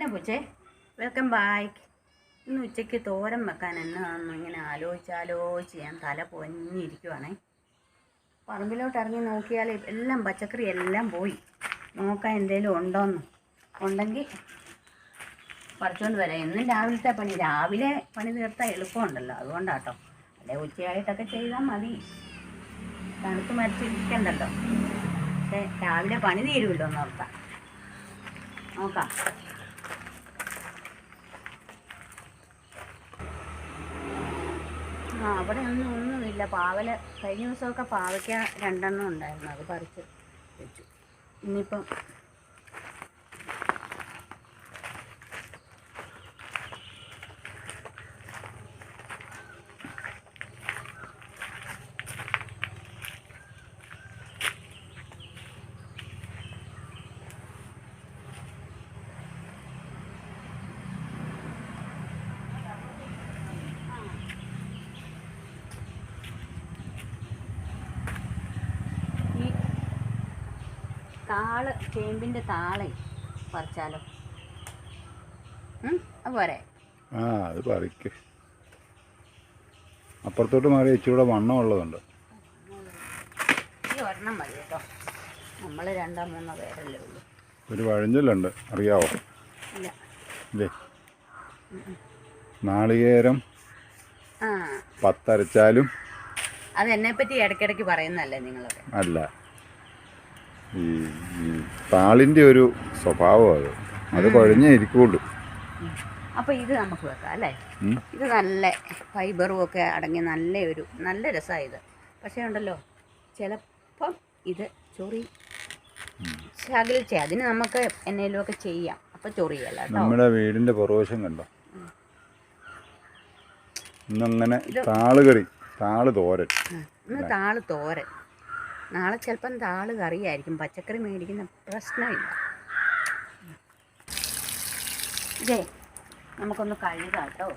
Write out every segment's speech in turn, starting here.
എന്നാ പൂച്ചേ? Welcome back ഇന്ന് ഉച്ചയ്ക്ക് തോരൻ വെക്കാൻ എന്നാന്ന് ഇങ്ങനെ ആലോചിച്ച് ആലോചിച്ച് ഞാൻ തല പൊഞ്ഞിരിക്കുവാണേ പറമ്പിലോട്ട് ഇറങ്ങി നോക്കിയാൽ എല്ലാം പച്ചക്കറി എല്ലാം പോയി. നോക്കാൻ എന്തേലും ഉണ്ടോന്ന്. ഉണ്ടെങ്കിൽ പറിച്ചുകൊണ്ട് വരാം. എന്നും രാവിലത്തെ പണി. രാവിലെ പണി തീർത്താൽ എളുപ്പമുണ്ടല്ലോ. അതുകൊണ്ടാട്ടോ. അല്ലെ ഉച്ചയായിട്ടൊക്കെ ചെയ്താൽ മതി. തണുത്ത് മരിച്ചിരിക്കണ്ടല്ലോ. പക്ഷേ രാവിലെ പണി തീരുമല്ലോ എന്ന് ഓർത്താം നോക്കാം. ആ അവിടെ ഒന്നും ഒന്നുമില്ല. പാവൽ കഴിഞ്ഞ ദിവസമൊക്കെ പാവയ്ക്ക രണ്ടെണ്ണം ഉണ്ടായിരുന്നു. അത് പറിച്ച് വെച്ചു. ഇനിയിപ്പം താൾ ചേമ്പിന്റെ താളെ പറിച്ചാലോ? പോരെ. ആ അത് പറിക്ക്. അപ്പുറത്തോട്ട് മാറി ഇച്ചിരി കൂടെ വണ്ണം ഉള്ളതുണ്ട്. ഈ ഒരെണ്ണം മതി കേട്ടോ. നമ്മൾ രണ്ടോ മൂന്നോ പേരല്ലേ ഉള്ളൂ. ഒരു വഴഞ്ചലുണ്ട് അറിയാവോ? ഇല്ല. നാളികേരം പത്തരച്ചാലും അത് എന്നെപ്പറ്റി ഇടയ്ക്കിടയ്ക്ക് പറയുന്നല്ലേ നിങ്ങളൊക്കെ? അല്ല. ഈ താളിന്റെ ഒരു സ്വഭാവം അത്. അത് കുഴഞ്ഞേ ഇരിക്കുള്ളൂ. അപ്പോൾ ഇത് നമുക്ക് വെക്കാം അല്ലേ? ഇത് നല്ല ഫൈബറും ഒക്കെ അടങ്ങിയ നല്ല ഒരു നല്ല രസമാണ് ഇത്. പക്ഷേ ഉണ്ടല്ലോ ചിലപ്പം ഇത് ചൊറി ശകലിച്ച അതിന് നമുക്ക് എന്തെങ്കിലും ഒക്കെ ചെയ്യാം. അപ്പം ചൊറിയല്ല നമ്മുടെ വീടിന്റെ പുറവശം കണ്ടോ? ഇന്നങ്ങനെ താൾ കറി താൾ തോരൻ. ഇന്ന് താൾ തോരൻ. നാളെ ചിലപ്പം താൾ കറിയായിരിക്കും. പച്ചക്കറി മേടിക്കുന്ന പ്രശ്നമില്ല. ഇതേ നമുക്കൊന്ന് കഴുകാം കേട്ടോ.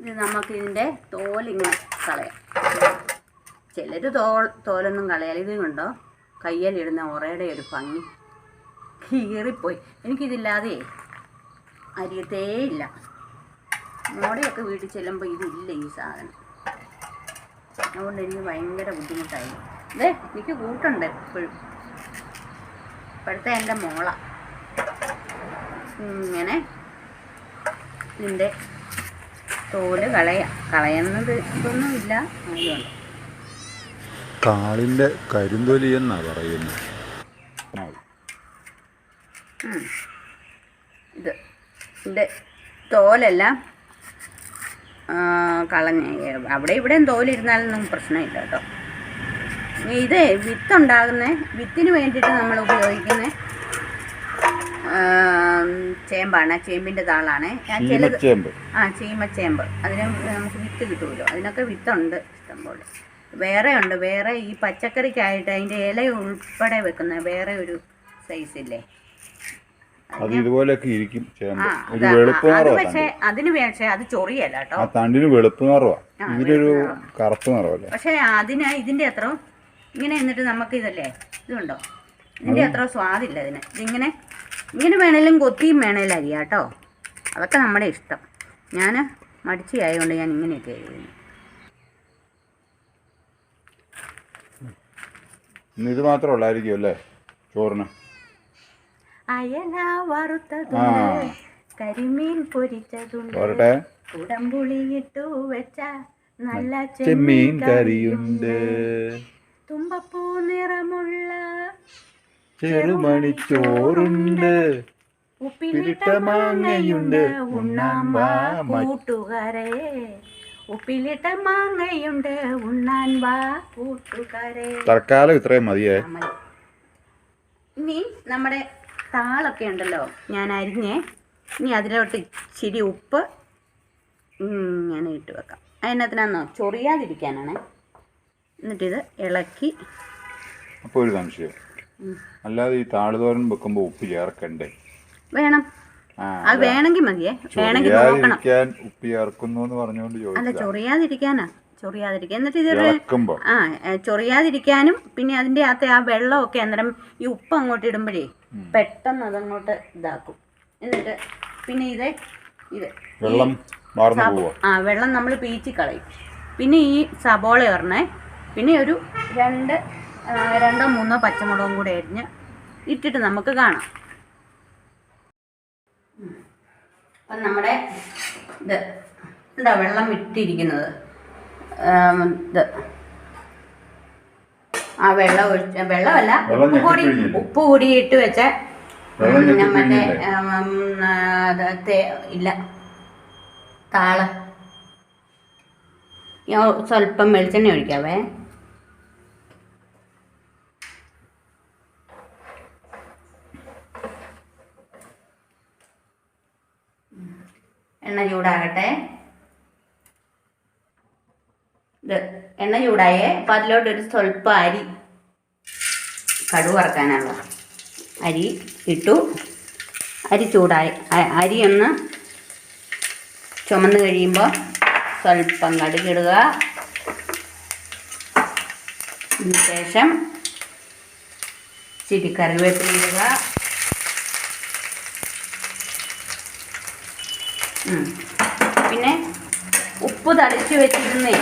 ഇത് നമുക്കിതിന്റെ തോലിങ്ങനെ കളയാം ചിലർ തോൾ തോലൊന്നും കണ്ടോ കയ്യിലിടുന്ന ഉറയുടെ ഒരു ഭംഗി കീറിപ്പോയി. എനിക്കിതില്ലാതെ അരിയത്തേ ഇല്ല. മോടെയൊക്കെ വീട്ടിൽ ചെല്ലുമ്പോൾ ഇതില്ല ഈ സാധനം. അതുകൊണ്ട് എനിക്ക് ഭയങ്കര ബുദ്ധിമുട്ടായി. ഇതേ എനിക്ക് കൂട്ടുണ്ട് എപ്പോഴും. ഇപ്പോഴത്തെ എന്റെ മോള. ഇങ്ങനെ ഇതിന്റെ തോൽ കളയാം. കളയുന്നത് ഇതൊന്നുമില്ല. അതുകൊണ്ട് താളിന്റെ കരിന്തൊലി എന്നാ പറയുന്നത്. ഇത് ഇതിന്റെ തോലെല്ലാം. കളഞ്ഞ്. അവിടെ ഇവിടെയും തോലിരുന്നാലൊന്നും പ്രശ്നമില്ല കേട്ടോ. ഇത് വിത്തുണ്ടാകുന്ന വിത്തിന് വേണ്ടിയിട്ട് നമ്മൾ ഉപയോഗിക്കുന്ന. ചേമ്പാണ്. ചേമ്പിന്റെ താളാണ്. ഞാൻ ചിലത് ആ ചീമച്ചേമ്പ്. അതിന് നമുക്ക് വിത്ത് കിട്ടുമല്ലോ അതിനൊക്കെ വിത്തുണ്ട് ഇഷ്ടംപോലെ. വേറെ ഉണ്ട് വേറെ ഈ പച്ചക്കറിക്കായിട്ട് അതിന്റെ ഇല ഉൾപ്പെടെ വെക്കുന്ന വേറെ ഒരു സൈസ് ഇല്ലേ അത് ഇതുപോലെയൊക്കെ ഇരിക്കും അതാ, പക്ഷേ അതിന് പക്ഷേ അത് ചൊറിയല്ല കേട്ടോ. ആ തണ്ടിന് വെളുപ്പ് നിറവാ. ഇതിലൊരു കറുപ്പ് നിറവല്ലേ? പക്ഷേ അതിന് ഇതിന്റെ അത്ര ഇങ്ങനെ എന്നിട്ട് നമുക്ക് ഇതല്ലേ ഇതുണ്ടോ ഇതിന്റെ അത്ര സ്വാദില്ല ഇതിന് ഇതിങ്ങനെ ഇങ്ങനെ വേണേലും കൊത്തിയും വേണേലും അരിയാട്ടോ അതൊക്കെ നമ്മുടെ ഇഷ്ടം. ഞാൻ മടിച്ചിയായതുകൊണ്ട് ഞാൻ ഇങ്ങനെയൊക്കെ എഴുതുന്നു ഇന്ന് ഇത് മാത്രമേ ഉള്ളായിരിക്കും അല്ലേ? ചോറിന്. അയല വറുത്തതുണ്ട്. കരിമീൻ പൊരിച്ചതുണ്ട്. കുടംപുളിയിട്ടു വെച്ച നല്ല ചെമ്മീൻ കറിയുണ്ട്. തുമ്പപ്പൂ നിറമുള്ള ചെറുമണി ചോറുണ്ട്. ഉപ്പിലിട്ട മാങ്ങയുണ്ട്. ഉണ്ണാമ്പ കൂട്ടുകാരെ. ഉപ്പിലിട്ട മാങ്ങയുണ്ട്. ഉണ്ണാൻ വാ കൂട്ടുകാരെ. തൽക്കാലം ഇത്രയും മതിയേ. മതി. ഇനി നമ്മുടെ താളൊക്കെ ഉണ്ടല്ലോ ഞാൻ അരിഞ്ഞേ ഇനി അതിലോട്ട് ഇച്ചിരി ഉപ്പ് ഇങ്ങനെ ഇട്ട് വെക്കാം. അതിനകത്തിനാന്നോ ചൊറിയാതിരിക്കാനാണ്. എന്നിട്ടിത് ഇളക്കി. അപ്പോൾ ഒരു സംശയം. അല്ലാതെ ഈ താളുതോരൻ വെക്കുമ്പോൾ ഉപ്പ് ചേർക്കണ്ടേ? വേണം. അത് വേണമെങ്കിൽ മതിയേ. വേണമെങ്കിൽ നോക്കണം. അല്ല ചൊറിയാതിരിക്കാനാ. ചൊറിയാതിരിക്കാൻ. എന്നിട്ട് ഇതൊരു ആ ചൊറിയാതിരിക്കാനും പിന്നെ അതിന്റെ അകത്തെ ആ വെള്ളമൊക്കെ അന്നേരം ഈ ഉപ്പ് അങ്ങോട്ട് ഇടുമ്പോഴേ പെട്ടെന്ന് അതങ്ങോട്ട് ഇതാക്കും. എന്നിട്ട് പിന്നെ ഇത് ഇത് വെള്ളം ആ വെള്ളം നമ്മൾ പീച്ചി കളയും. പിന്നെ ഈ സബോള ഒരെണ്ണേ പിന്നെ ഒരു രണ്ട് രണ്ടോ മൂന്നോ പച്ചമുളകും കൂടെ അരിഞ്ഞ് ഇട്ടിട്ട് നമുക്ക് കാണാം. അപ്പം നമ്മുടെ ഇത് എന്താ വെള്ളം ഇട്ടിരിക്കുന്നത്. ഇത്. ആ വെള്ളം ഒഴിച്ച് വെള്ളമല്ല വെള്ളം ഉപ്പ് പൊടി ഉപ്പ് പൊടി ഇട്ട് വെച്ച മറ്റേ ഇല്ല. താൾ. ഞാൻ സ്വല്പം വെളിച്ചെണ്ണ ഒഴിക്കാവേ എണ്ണ ചൂടാകട്ടെ. ഇത് എണ്ണ ചൂടായേ അപ്പം അതിലോട്ട് ഒരു സ്വല്പം അരി കടുവ് വറക്കാനുള്ള അരി ഇട്ടു. അരി ചൂടായി. അരി ഒന്ന് ചുമന്ന് കഴിയുമ്പോൾ സ്വല്പം കടുകിടുക ശേഷം ചിരി കറിവേപ്പില ഇടുക. പിന്നെ ഉപ്പ് തളിച്ച് വെച്ചിരുന്നേ.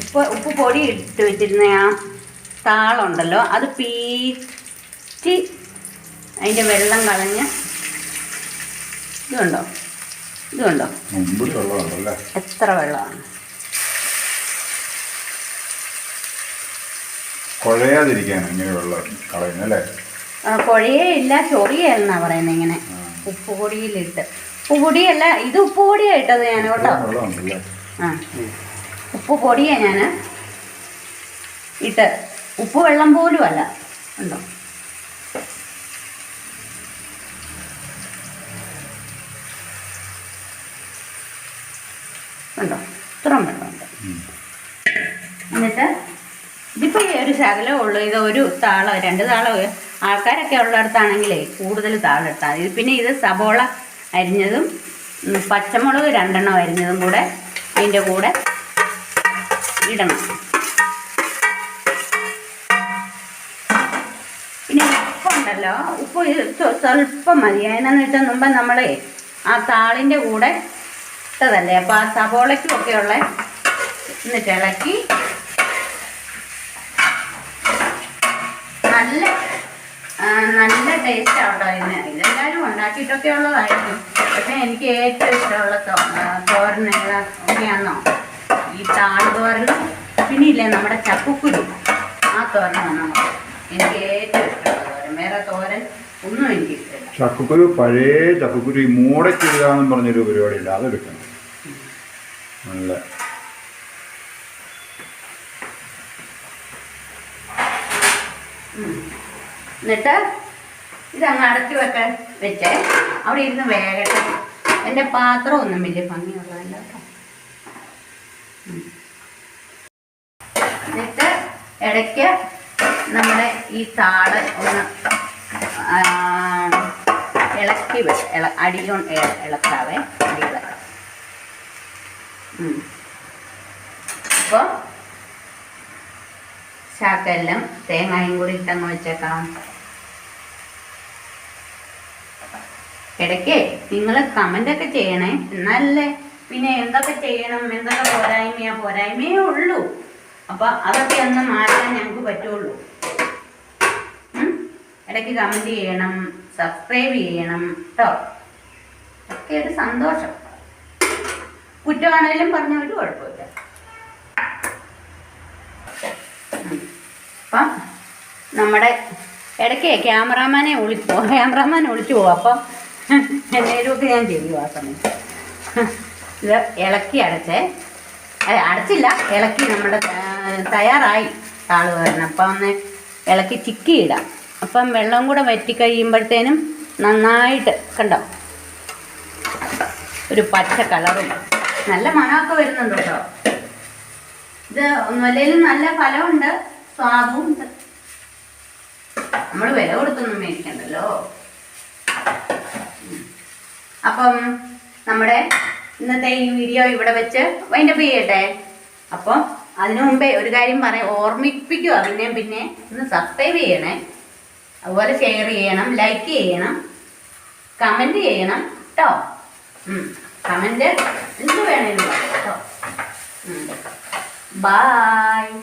ഉപ്പ് ഉപ്പ് പൊടി ഇട്ട് വെച്ചിരുന്ന ആ താളുണ്ടല്ലോ. അത് പീച്ച് അതിന്റെ വെള്ളം കളഞ്ഞ് ഇതുണ്ടോ? ഇതുണ്ടോ? എത്ര വെള്ളമാണ്? കുഴയാതിരിക്കാൻ ഇങ്ങനെ വെള്ളം കളയുന്നല്ലേ കുഴയേ ഇല്ല ചൊറിയെന്നാ പറയുന്നത് ഇങ്ങനെ. ഉപ്പ് പൊടിയിലിട്ട്. ഉപ്പ് പൊടിയല്ല ഇത് ഉപ്പ് പൊടിയാണ് ഇട്ടത് ഞാൻ കേട്ടോ. ആ ഉപ്പ് പൊടിയാണ് ഞാൻ ഇട്ട് ഉപ്പ് വെള്ളം പോലും അല്ല. ഉണ്ടോ? ഉണ്ടോ? ഇത്രയും വെള്ളമുണ്ട്. എന്നിട്ട് ഇതിപ്പോൾ ഒരു ശകലമേ ഉള്ളൂ. ഇത് ഒരു താളം രണ്ട് താളം. ആൾക്കാരൊക്കെ ഉള്ളിടത്താണെങ്കിലേ കൂടുതൽ താളം ഇട്ടാൽ ഇത് പിന്നെ ഇത് സബോള അരിഞ്ഞതും പച്ചമുളക് രണ്ടെണ്ണം അരിഞ്ഞതും കൂടെ അതിന്റെ കൂടെ ഇടണം. പിന്നെ ഉപ്പുണ്ടല്ലോ ഉപ്പ് സ്വല്പം മതി. അതിനെന്ന് വെച്ചാൽ മുമ്പ് നമ്മൾ ആ താളിന്റെ കൂടെ ഇട്ടതല്ലേ? അപ്പോൾ ആ സബോളയ്ക്കും ഒക്കെ ഉള്ള എന്നിട്ട് ഇളക്കി നല്ല നല്ല ടേസ്റ്റ് ആട്ടോ ഇതിന് ഇതെല്ലാവരും ഉണ്ടാക്കിയിട്ടൊക്കെ ഉള്ളതായിരിക്കും. പക്ഷേ എനിക്ക് ഏറ്റവും ഇഷ്ടമുള്ള തോരൻ ഒക്കെയാണോ ഈ താഴ്തോരനും പിന്നെ ഇല്ലേ നമ്മുടെ ചക്കുക്കുരു. ആ തോരനാണ് നമുക്ക് എനിക്ക് ഏറ്റവും ഇഷ്ടമുള്ള തോരൻ. വേറെ തോരൻ ഒന്നും എനിക്ക് ഇഷ്ടമില്ല. ചക്കക്കുരു പഴയ ചക്കുക്കുരു ഈ മൂടയ്ക്കിടുകയെന്നും പറഞ്ഞൊരു പരിപാടിയില്ല അതെടുക്കണം. നല്ല എന്നിട്ട്? ഇതങ്ങ് അടച്ചു വെക്കാൻ വെച്ചേ. അവിടെ ഇരുന്ന് വേഗട്ടെ. എന്റെ പാത്രം ഒന്നും വലിയ ഭംഗിയുള്ളതല്ല കേട്ടോ. എന്നിട്ട് ഇടയ്ക്ക് നമ്മുടെ ഈ താൾ ഒന്ന് ഇളക്കി ഇള അടിയോ ഇളക്കാവേ അടി ഇളക്കാം. അപ്പോൾ ശാക്കെല്ലാം തേങ്ങയും കൂടി ഇട്ടങ്ങ് വെച്ചേക്കാം. ഇടയ്ക്ക് നിങ്ങൾ കമന്റൊക്കെ ചെയ്യണേ. എന്നാലല്ലേ? പിന്നെ എന്തൊക്കെ ചെയ്യണം? എന്തൊക്കെ പോരായ്മയാ? പോരായ്മയേ ഉള്ളൂ. അപ്പോൾ അതൊക്കെ ഒന്ന് മാറ്റാൻ ഞങ്ങൾക്ക് പറ്റുള്ളൂ? ഇടയ്ക്ക് കമന്റ് ചെയ്യണം. സബ്സ്ക്രൈബ് ചെയ്യണം കേട്ടോ ഒക്കെ ഒരു സന്തോഷം. കുറ്റമാണേലും പറഞ്ഞ ഒരു കുഴപ്പമില്ല. അപ്പം നമ്മുടെ ഇടയ്ക്ക് ക്യാമറാമാനെ വിളിച്ചു ക്യാമറാമാനെ വിളിച്ചു പോകും അപ്പം എന്തെങ്കിലുമൊക്കെ ഞാൻ ചെയ്തു ആ സമയത്ത് ഇത് ഇളക്കി അടച്ചേ. അല്ല അടച്ചില്ല. ഇളക്കി നമ്മുടെ തയ്യാറായി താൾ വരണം. അപ്പം ഒന്ന് ഇളക്കി ചിക്കി ഇടാം അപ്പം വെള്ളം കൂടെ വറ്റി കഴിയുമ്പോഴത്തേനും നന്നായിട്ട് കണ്ടോ? ഒരു പച്ച കളറും. നല്ല മണമൊക്കെ വരുന്നുണ്ട് കേട്ടോ. ഇത് ഒന്നുമല്ലേലും നല്ല ഫലമുണ്ട്. സ്വാദവും ഉണ്ട്. നമ്മൾ വില കൊടുത്തൊന്നും മേടിക്കണ്ടല്ലോ. അപ്പം നമ്മുടെ ഇന്നത്തെ ഈ വീഡിയോ ഇവിടെ വെച്ച് വൈൻഡപ്പ് ചെയ്യട്ടെ. അപ്പം അതിനു മുമ്പേ ഒരു കാര്യം പറയാം ഓർമ്മിപ്പിക്കുക പിന്നെ പിന്നെ ഒന്ന് സബ്സ്ക്രൈബ് ചെയ്യണേ. അതുപോലെ ഷെയർ ചെയ്യണം ലൈക്ക് ചെയ്യണം കമന്റ് ചെയ്യണം കേട്ടോ കമന്റ് എന്ത് വേണേലും കേട്ടോ ബായ്